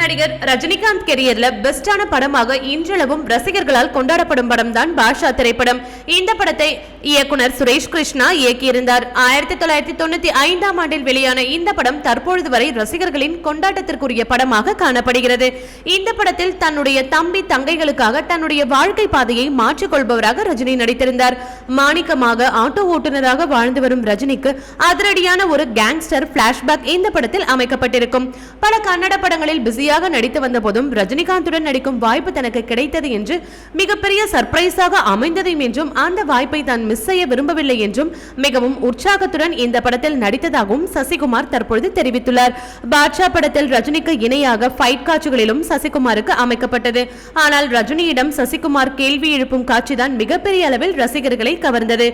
நடிகர் ரஜினிகாந்த் கெரியர்ல பெஸ்டான படமாக இன்றளவும் ரசிகர்களால் கொண்டாடப்படும் படம் தான் பாஷா திரைப்படம். இந்த படத்தை இயக்குனர் சுரேஷ் கிருஷ்ணா இயக்கியிருந்தார். ஆயிரத்தி தொள்ளாயிரத்தி தொண்ணூத்தி ஐந்தாம் ஆண்டில் வெளியான இந்த படம் தற்பொழுது வரை ரசிகர்களின் கொண்டாட்டத்திற்குரிய படமாக காணப்படுகிறது. இந்த படத்தில் தன்னுடைய தம்பி தங்கைகளுக்காக தன்னுடைய வாழ்க்கை பாதையை மாற்றிக்கொள்பவராக ரஜினி நடித்திருந்தார். மாணிக்கமாக ஆட்டோ ஓட்டுநராக வாழ்ந்து வரும் ரஜினிக்கு அதிரடியான ஒரு கேங்ஸ்டர் பிளாஷ்பேக் இந்த படத்தில் அமைக்கப்பட்டிருக்கும். பல கன்னட படங்களில் பிஸியாக நடித்து வந்த போதும் ரஜினிகாந்துடன் நடிக்கும் வாய்ப்பு தனக்கு கிடைத்தது என்று மிகப்பெரிய சர்ப்ரைஸாக அமைந்ததையும் என்றும் அந்த வாய்ப்பை தான் மிஸ் செய்ய விரும்பவில்லை என்றும் மிகவும் உற்சாகத்துடன் இந்த படத்தில் நடித்ததாகவும் சசிகுமார் தற்பொழுது தெரிவித்துள்ளார். பாட்ஷா படத்தில் ரஜினிக்கு இணையாக ஃபைட் காட்சிகளிலும் சசிகுமாருக்கு அமைக்கப்பட்டது. ஆனால் ரஜினியிடம் சசிகுமார் கேள்வி எழுப்பும் காட்சிதான் மிகப்பெரிய அளவில் ரசிகர்களை கவர்ந்தது.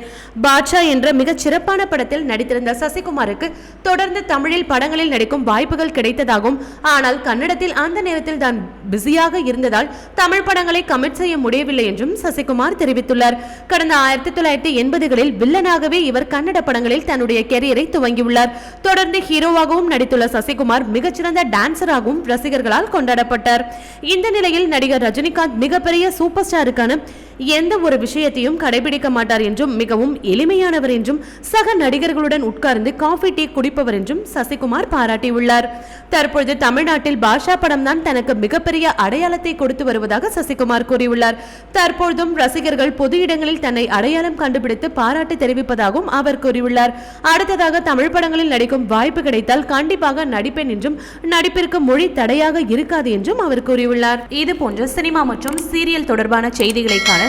பாட்ஷா என்ற மிகச் சிறப்பான படத்தில் நடித்திருந்த சசிகுமாருக்கு தொடர்ந்து தமிழில் படங்களில் நடிக்கும் வாய்ப்புகள் கிடைத்ததாகவும் ஆனால் கன்னடத்தில் அந்த நேரத்தில் தான் பிஸியாக இருந்ததால் தமிழ் படங்களை கமிட் செய்ய முடியவில்லை என்றும் சசிகுமார் தெரிவித்துள்ளார். கடந்த ஆயிரத்தி தொள்ளாயிரத்தி எண்பதுகளில் வில்லனாகவே இவர் கன்னட படங்களில் தன்னுடைய கெரியரை துவங்கியுள்ளார். தொடர்ந்து ஹீரோவாகவும் நடித்துள்ள சசிகுமார் மிகச்சிறந்த டான்சராகவும் ரசிகர்களால் கொண்டாடப்பட்டார். இந்த நிலையில் நடிகர் ரஜினிகாந்த் மிகப்பெரிய சூப்பர் ஸ்டாருக்கான எந்த ஒரு விஷயத்தையும் கடைபிடிக்க மாட்டார் என்றும் மிகவும் எளிமையானவர் என்றும் சக நடிகர்களுடன் உட்கார்ந்து காஃபி டீ குடிப்பவர் என்றும் சசிகுமார் பாராட்டியுள்ளார். தற்பொழுது தமிழ்நாட்டில் பாஷா படம் தான் தனக்கு மிகப்பெரிய அடையாளத்தை கொடுத்து வருவதாக சசிகுமார் கூறியுள்ளார். தற்பொழுதும் ரசிகர்கள் பொது இடங்களில் தன்னை அடையாளம் கண்டுபிடித்து பாராட்டு தெரிவிப்பதாகவும் அவர் கூறியுள்ளார். அடுத்ததாக தமிழ் படங்களில் நடிக்கும் வாய்ப்பு கிடைத்தால் கண்டிப்பாக நடிப்பேன் என்றும் நடிப்பிற்கு மொழி தடையாக இருக்காது என்றும் அவர் கூறியுள்ளார். இது போன்ற சினிமா மற்றும் சீரியல் தொடர்பான செய்திகளைக்கான